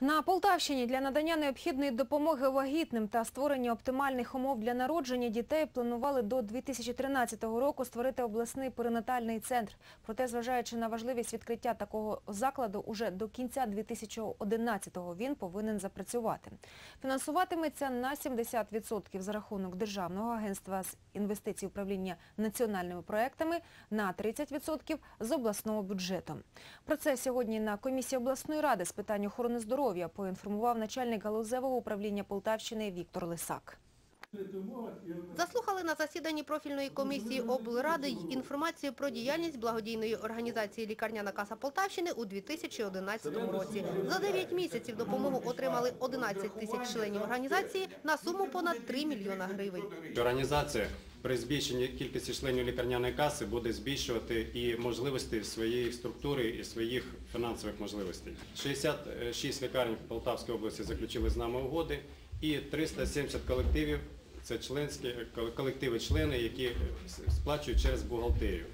На Полтавщині для надання необхідної допомоги вагітним та створення оптимальних умов для народження дітей планували до 2013 року створити обласний перинатальний центр. Проте, зважаючи на важливість відкриття такого закладу, уже до кінця 2011-го він повинен запрацювати. Фінансуватиметься на 70% за рахунок Державного агентства з інвестицій управління національними проектами, на 30% з обласного бюджету. Про це сьогодні на комісії обласної ради з питань охорони здоров'я поінформував начальник галузевого управління Полтавщини Віктор Лисак. Заслухали на засіданні профільної комісії облради й інформацію про діяльність благодійної організації «Лікарняна каса Полтавщини» у 2011 році. За 9 місяців допомогу отримали 11 тисяч членів організації на суму понад 3 мільйона гривень. Організація при збільшенні кількості членів лікарняної каси буде збільшувати і можливості своєї структури і своїх фінансових можливостей. 66 лікарень Полтавської області заключили з нами угоди і 370 колективів це членські колективи члени, які сплачують через бухгалтерію.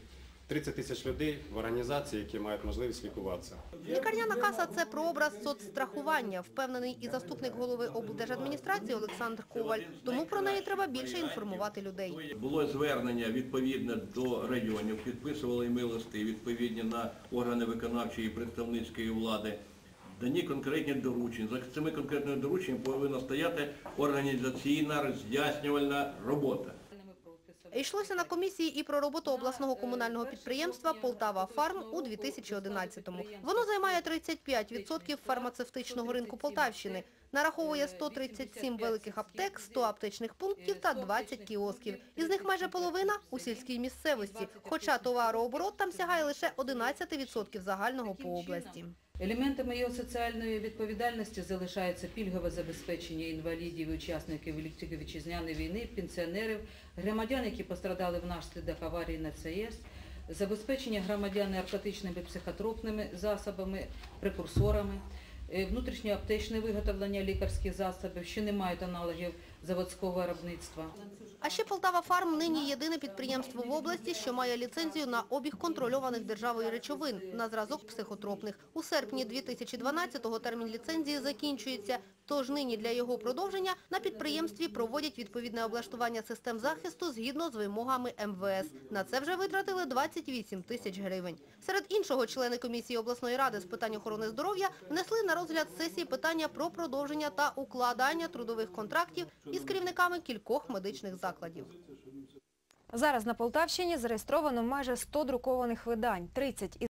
30 тисяч людей в організації, які мають можливість лікуватися. Лікарняна каса – це прообраз соцстрахування, впевнений і заступник голови облдержадміністрації Олександр Коваль. Тому про неї треба більше інформувати людей. Було звернення відповідне до районів, підписували ми листи відповідні на органи виконавчої і представницької влади. Дані конкретні доручення. За цими конкретними дорученнями повинна стояти організаційна роз'яснювальна робота. Йшлося на комісії і про роботу обласного комунального підприємства «Полтава Фарм» у 2011-му. Воно займає 35% фармацевтичного ринку Полтавщини. Нараховує 137 великих аптек, 100 аптечних пунктів та 20 кіосків. Із них майже половина у сільській місцевості, хоча товарооборот там сягає лише 11% загального по області. Елементами його соціальної відповідальності залишається пільгове забезпечення інвалідів і учасників вітчизняної війни, пенсіонерів, громадян, які пострадали внаслідок аварії на ЦАЕС, забезпечення громадян наркотичними психотропними засобами, прекурсорами, е, внутрішньоаптечне виготовлення лікарських засобів, що не мають аналогів заводського виробництва. А ще «Полтава Фарм» нині єдине підприємство в області, що має ліцензію на обіг контрольованих державою речовин на зразок психотропних. У серпні 2012-го термін ліцензії закінчується, тож нині для його продовження на підприємстві проводять відповідне облаштування систем захисту згідно з вимогами МВС. На це вже витратили 28 тисяч гривень. Серед іншого, члени комісії обласної ради з питань охорони здоров'я внесли на розгляд сесії питання про продовження та укладання трудових контрактів із керівниками кількох медичних закладів. Зараз на Полтавщині зареєстровано майже 100 друкованих видань, 30 із